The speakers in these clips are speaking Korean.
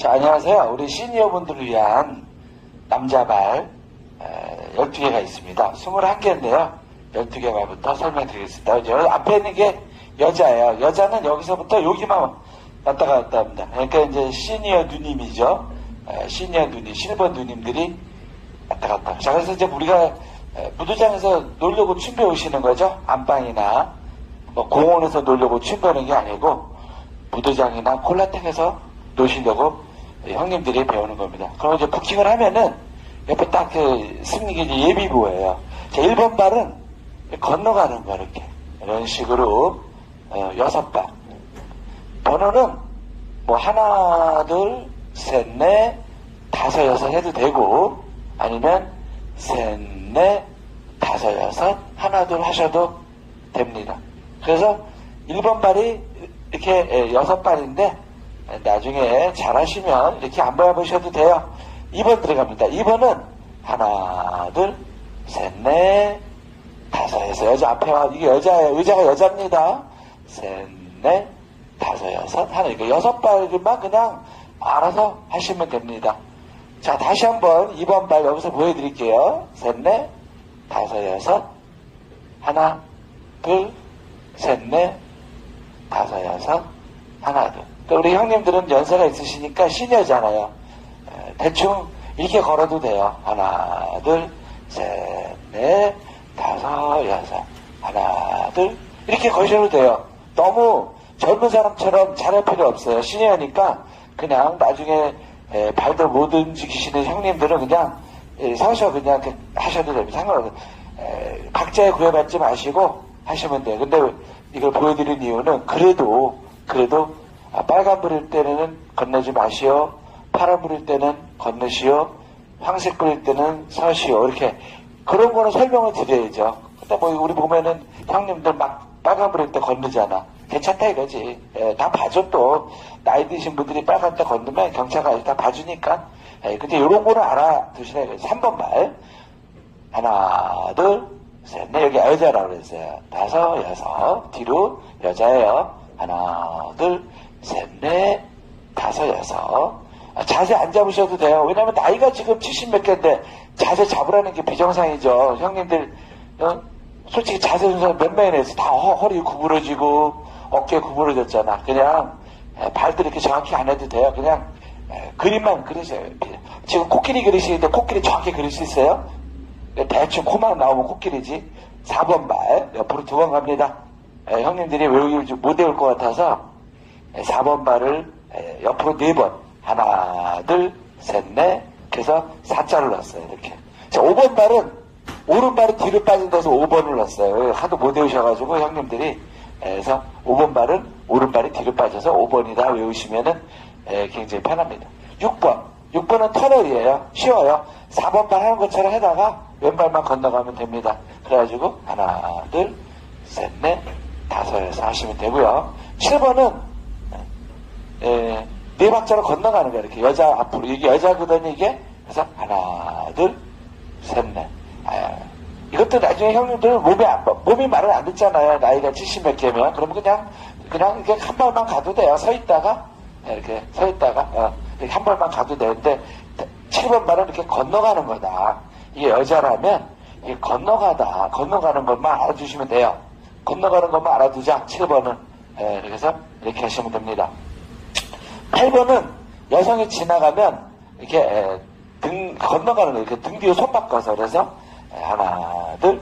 자, 안녕하세요. 우리 시니어분들을 위한 남자발 12개가 있습니다. 21개인데요. 12개 말부터 설명드리겠습니다. 이제 앞에 있는 게 여자예요. 여자는 여기서부터 여기만 왔다 갔다 합니다. 그러니까 이제 시니어 누님이죠. 에, 시니어 누님, 실버 누님들이 왔다 갔다. 자, 그래서 이제 우리가 에, 무도장에서 놀려고 춤 배우시는 거죠. 안방이나 뭐 공원에서 놀려고 춤 배우는 게 아니고 무도장이나 콜라텍에서 노시려고 형님들이 배우는 겁니다. 그럼 이제 부킹을 하면은 옆에 딱 그 승리기 예비부예요. 자, 1번 발은 건너가는 거 이렇게 이런 식으로 어, 여섯 발. 번호는 뭐 하나, 둘, 셋, 넷, 다섯, 여섯 해도 되고 아니면 셋, 넷, 다섯, 여섯, 하나, 둘 하셔도 됩니다. 그래서 1번 발이 이렇게 예, 여섯 발인데 나중에 잘하시면 이렇게 안 밟으셔도 돼요. 2번 들어갑니다. 2번은 하나, 둘, 셋, 넷, 다섯, 여섯. 여자 앞에 와. 이게 여자예요. 의자가 여자입니다. 셋, 넷, 다섯, 여섯. 하나. 이거 여섯 발만 그냥 알아서 하시면 됩니다. 자, 다시 한번 2번 발 여기서 보여드릴게요. 셋, 넷, 다섯, 여섯. 하나, 둘, 셋, 넷, 다섯, 여섯. 하나, 둘. 또 우리 형님들은 연세가 있으시니까 시녀잖아요. 에, 대충 이렇게 걸어도 돼요. 하나, 둘, 셋, 넷, 다섯, 여섯. 하나, 둘. 이렇게 걸으셔도 돼요. 너무 젊은 사람처럼 잘할 필요 없어요. 시니어니까 그냥 나중에 에, 발도 못 움직이시는 형님들은 그냥 에, 서서 그냥 이렇게 하셔도 됩니다. 상관없어요. 에, 각자의 구애받지 마시고 하시면 돼요. 근데 이걸 보여드린 이유는 그래도 그래도 아, 빨간불일 때는 건너지 마시오. 파란불일 때는 건너시오. 황색 불일 때는 서시오. 이렇게 그런 거는 설명을 드려야죠. 근데 뭐 우리 보면은 형님들 막 빨간불일 때 건너잖아. 괜찮다 이거지. 예, 다 봐줘 또. 나이 드신 분들이 빨간 때 건너면 경찰가 다 봐주니까. 예, 근데 이런 거는 알아두시라 이거지. 3번 말. 하나, 둘, 셋, 넷. 여기 여자라고 그랬어요. 다섯, 여섯. 뒤로 여자예요. 하나, 둘, 셋, 넷, 다섯, 여섯. 아, 자세 안 잡으셔도 돼요. 왜냐면 나이가 지금 70 몇 개인데 자세 잡으라는 게 비정상이죠. 형님들, 어? 솔직히 자세 순서 몇 명이나 했어. 다 허, 허리 구부러지고 어깨 구부러졌잖아. 그냥 에, 발도 이렇게 정확히 안 해도 돼요. 그냥 에, 그림만 그리세요. 지금 코끼리 그리시는데 코끼리 정확히 그릴 수 있어요? 네, 대충 코만 나오면 코끼리지. 4번 발 옆으로 두 번 갑니다. 에, 형님들이 외우기 좀못 외울 것 같아서 4번 발을 에, 옆으로 네 번. 하나, 둘, 셋, 넷. 그래서 4자를 넣었어요. 이렇게. 자, 5번 발은 오른발이 뒤로 빠진 데서 5번을 넣었어요. 하도 못 외우셔가지고 형님들이 그래서 5번 발은 오른발이 뒤로 빠져서 5번이다 외우시면은 에, 굉장히 편합니다. 6번. 6번은 터널이에요. 쉬워요. 4번 발 하는 것처럼 해다가 왼발만 건너가면 됩니다. 그래가지고 하나, 둘, 셋, 넷, 여섯 하시면 되고요. 7번은 에, 네 박자로 건너가는 거예요. 이렇게 여자 앞으로. 이게 여자거든요, 이게. 그래서 하나, 둘, 셋, 넷. 아, 이것도 나중에 형님들 몸이, 안- 몸이 말을 안 듣잖아요. 나이가 70몇 개면. 그럼 그냥, 그냥 이렇게 한 발만 가도 돼요. 서 있다가, 네, 이렇게 서 있다가, 어, 이렇게 한 발만 가도 되는데, 7번 말은 이렇게 건너가는 거다. 이게 여자라면, 이게 건너가다. 건너가는 것만 알아두시면 돼요. 건너가는 것만 알아두자. 7번은. 예, 그래서 이렇게 하시면 됩니다. 8번은 여성이 지나가면 이렇게 에, 등 건너가는 거예요. 이렇게 등 뒤로 손 바꿔서 그래서 에, 하나 둘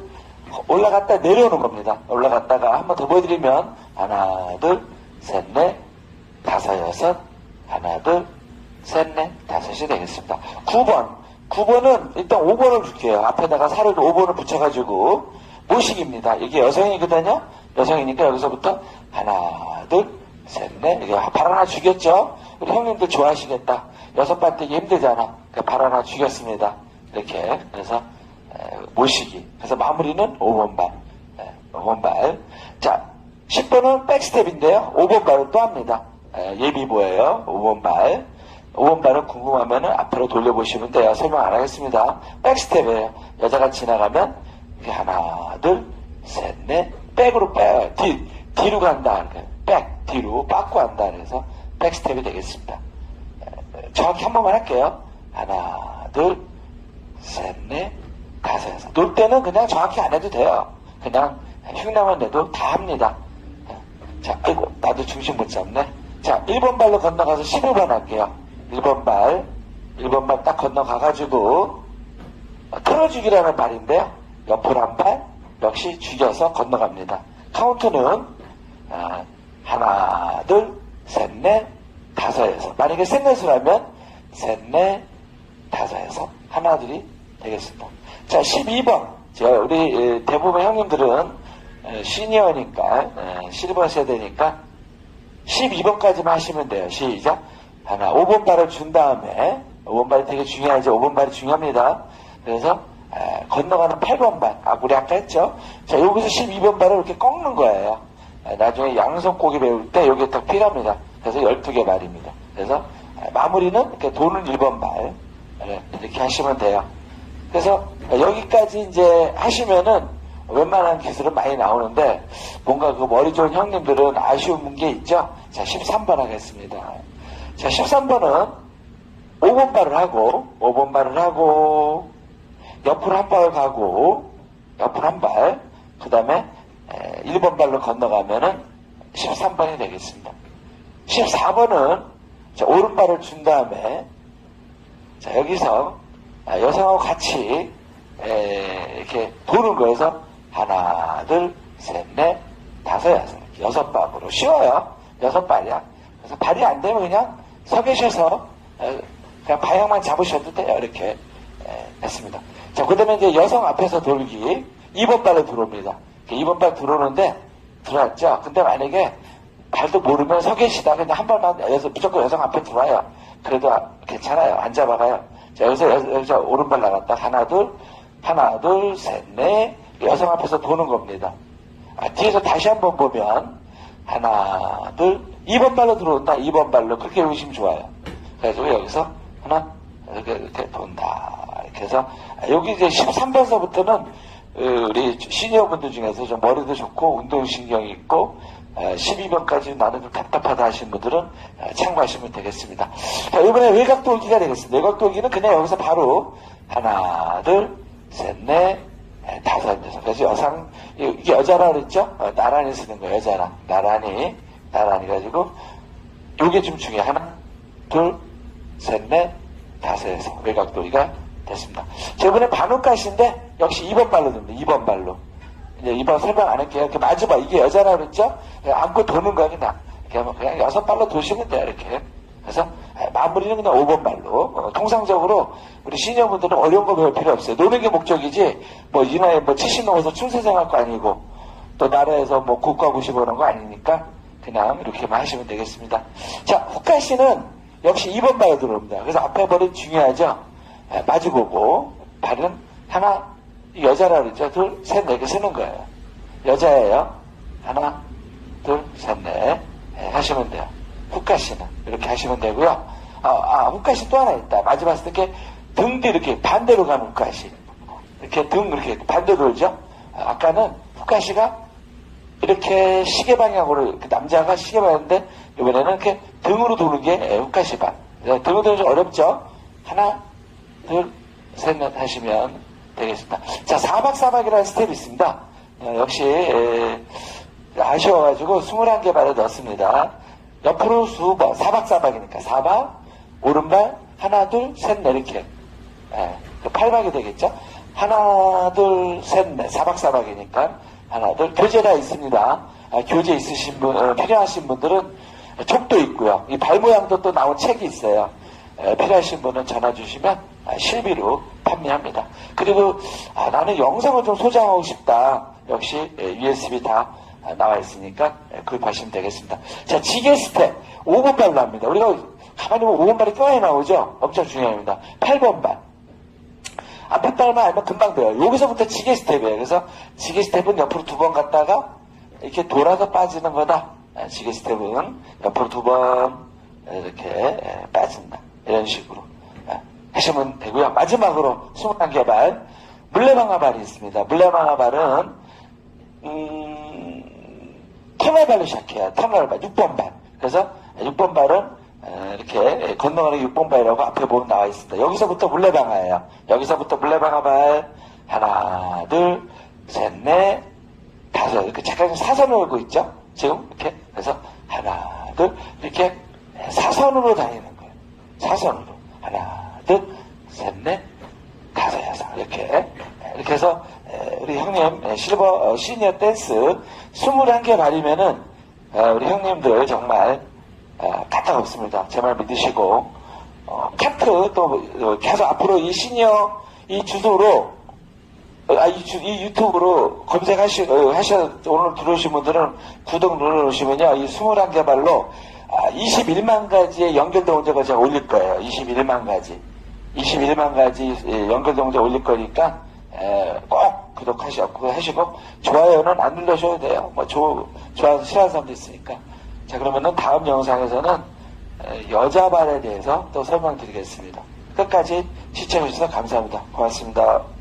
올라갔다 내려오는 겁니다. 올라갔다가 한 번 더 보여드리면 하나 둘셋넷 다섯 여섯 하나 둘셋넷 다섯이 되겠습니다. 9번 9번은 일단 5번을 줄게요. 앞에다가 살을 5번을 붙여가지고 모식입니다. 이게 여성이거든요. 여성이니까 여기서부터 하나 둘 셋, 넷. 이게 발 하나 죽였죠? 우리 형님들 좋아하시겠다. 여섯 발 뛰기 힘들잖아. 그발 하나 죽였습니다. 이렇게. 그래서, 에, 모시기. 그래서 마무리는 5번 발. 에, 5번 발. 자, 10번은 백스텝인데요. 5번 발은 또 합니다. 에, 예비보예요. 5번 발. 5번 발은 궁금하면은 앞으로 돌려보시면 돼요. 설명 안 하겠습니다. 백스텝이에요. 여자가 지나가면, 하나, 둘, 셋, 넷. 백으로 빼, 뒤, 뒤로 간다. 이렇게. 백, 뒤로 빠꾸 한다. 그래서 백스텝이 되겠습니다. 에, 정확히 한 번만 할게요. 하나, 둘, 셋, 넷, 다섯, 여섯. 놀 때는 그냥 정확히 안 해도 돼요. 그냥 흉내만 내도 다 합니다. 자, 아이고, 나도 중심 못 잡네. 자, 1번 발로 건너가서 11번 할게요. 1번 발, 1번 발 딱 건너가가지고, 틀어주기라는 말인데요. 옆으로 한 발, 역시 죽여서 건너갑니다. 카운트는, 아, 하나, 둘, 셋, 넷, 다섯, 여섯. 만약에 하면, 셋, 넷, 다섯, 여섯. 하나, 둘이 되겠습니다. 자, 12번. 제가 우리 에, 대부분 형님들은 에, 시니어니까, 에, 실버 세대니까 12번까지만 하시면 돼요. 시작. 하나, 5번 발을 준 다음에, 5번 발이 되게 중요하죠. 5번 발이 중요합니다. 그래서, 에, 건너가는 8번 발. 아, 우리 아까 했죠? 자, 여기서 12번 발을 이렇게 꺾는 거예요. 에, 나중에 양손고기 배울 때 여기에 딱 필요합니다. 그래서 12개 발입니다. 그래서, 에, 마무리는 이렇게 도는 1번 발. 에, 이렇게 하시면 돼요. 그래서 여기까지 이제 하시면은 웬만한 기술은 많이 나오는데 뭔가 그 머리 좋은 형님들은 아쉬운 게 있죠? 자, 13번 하겠습니다. 자, 13번은 5번 발을 하고, 5번 발을 하고, 옆으로 한 발 가고, 옆으로 한 발, 그 다음에 1번 발로 건너가면은 13번이 되겠습니다. 14번은 오른발을 준 다음에 자, 여기서 아, 여성하고 같이 에, 이렇게 도는 거에서 하나, 둘, 셋, 넷, 다섯, 여섯, 여섯 발으로 쉬워요. 여섯 발이야. 그래서 발이 안 되면 그냥 서 계셔서 에, 그냥 방향만 잡으셔도 돼요. 이렇게 에, 했습니다. 자, 그 다음에 이제 여성 앞에서 돌기 2번 발로 들어옵니다. 2번 발 들어오는데 들어왔죠. 근데 만약에 발도 모르면 서 계시다 그냥 한 번만 여기서 무조건 여성 앞에 들어와요. 그래도 괜찮아요. 안 잡아가요. 자, 여기서, 여기서 오른발 나갔다. 하나, 둘, 하나, 둘, 셋, 넷. 여성 앞에서 도는 겁니다. 아, 뒤에서 다시 한번 보면, 하나, 둘, 2번 발로 들어온다. 2번 발로. 그렇게 의심 좋아요. 그래가지고 여기서 하나, 이렇게, 이렇게 돈다. 아, 여기 이제 13번서부터는, 우리 시니어분들 중에서 좀 머리도 좋고, 운동신경이 있고, 12번까지 나는 좀 답답하다 하시는 분들은 참고하시면 되겠습니다. 자, 이번에 외곽 돌기가 되겠습니다. 외곽 돌기는 그냥 여기서 바로 하나, 둘, 셋, 넷, 다섯, 여섯. 그래서 여상, 이게 여자라 그랬죠? 어, 나란히 쓰는 거예요, 여자랑. 나란히, 나란히 가지고, 요게 좀 중요해. 하나, 둘, 셋, 넷, 다섯, 여섯. 외곽 돌기가 됐습니다. 저번에 반우가시인데, 역시 2번 발로 듭니다. 2번 발로. 이제 이번 설명 안 할게요. 이렇게 마주봐. 이게 여자라 그랬죠? 안고 도는 거 그냥. 그냥, 그냥 여섯 발로 도시면 돼요. 이렇게. 그래서 마무리는 그냥 5번 발로. 어, 통상적으로 우리 시니어분들은 어려운 거 배울 필요 없어요. 노는 게 목적이지 뭐 이 나이에 뭐70 넘어서 춘세생 할거 아니고 또 나라에서 뭐 국가고시 보는 거 아니니까 그냥 이렇게만 하시면 되겠습니다. 자, 후카 씨는 역시 2번 발로 들어옵니다. 그래서 앞에 발이 중요하죠? 마주보고 발은 하나 여자라 그랬죠. 둘, 셋, 넷개 쓰는 거예요. 여자예요. 하나, 둘, 셋, 넷. 네, 하시면 돼요. 후카시는 이렇게 하시면 되고요. 아, 아 후카시 또 하나 있다. 마지막 봤을 때 등뒤 이렇게 반대로 가는 후카시. 이렇게 등 이렇게 반대 돌죠. 아, 아까는 후카시가 이렇게 시계 방향으로 남자가 시계 방향인데 이번에는 이렇게 등으로 도는 게 후카시 반. 등으로 도는 게 어렵죠. 하나, 둘, 셋, 넷 하시면 되겠습니다. 자, 4박 4박이라는 스텝이 있습니다. 어, 역시, 에, 아쉬워가지고 21개 발을 넣었습니다. 옆으로 수번, 4박 4박이니까 4박, 오른발, 하나, 둘, 셋, 넷, 이렇게. 에, 8박이 되겠죠? 하나, 둘, 셋, 넷, 4박 4박이니까 하나, 둘, 교재가 있습니다. 아, 교재 있으신 분, 어, 필요하신 분들은 촉도 있고요. 이 발 모양도 또 나온 책이 있어요. 에, 필요하신 분은 전화 주시면 아, 실비로 판매합니다. 그리고 아, 나는 영상을 좀 소장하고 싶다. 역시 USB 다 나와 있으니까 구입하시면 되겠습니다. 자, 지게 스텝 5번 발로 합니다. 우리가 가만히 보면 5번 발이 꽤 나오죠? 엄청 중요합니다. 8번 발. 앞에 발만 알면 금방 돼요. 여기서부터 지게 스텝이에요. 그래서 지게 스텝은 옆으로 두 번 갔다가 이렇게 돌아서 빠지는 거다. 지게 스텝은 옆으로 두 번 이렇게 빠진다. 이런 식으로. 하시면 되고요. 마지막으로 21개 발 물레방아발이 있습니다. 물레방아발은 음, 터널발로 시작해요. 터널발 6번 발. 그래서 6번 발은 에, 이렇게 건너가는 6번 발이라고 앞에 보면 나와 있습니다. 여기서부터 물레방아예요. 여기서부터 물레방아 발 하나 둘 셋 넷 다섯 이렇게 잠깐 사선을 걸고 있죠. 지금 이렇게 그래서 하나 둘 이렇게 사선으로 다니는 거예요. 사선으로 하나 둘셋넷 다섯 여섯 이렇게 이렇게 해서 에, 우리 형님 에, 실버 어, 시니어 댄스 21개 발이면은 어, 우리 형님들 정말 어, 까딱 없습니다. 제 말 믿으시고 어, 카트 또 어, 계속 앞으로 이 시니어 이 주소로 어, 아, 이, 주- 이 유튜브로 검색하시, 어, 하셔, 오늘 들어오신 분들은 구독 눌러놓으시면요, 이 21개 발로, 아, 21만 가지의 연결 동작을 제가 올릴 거예요. 21만 가지. 21만 가지 예, 연결 동작 올릴 거니까, 에, 꼭 구독하시고, 하시고, 좋아요는 안 눌러셔도 돼요. 뭐, 좋, 좋아서 싫어하는 사람도 있으니까. 자, 그러면은 다음 영상에서는 에, 여자 발에 대해서 또 설명드리겠습니다. 끝까지 시청해주셔서 감사합니다. 고맙습니다.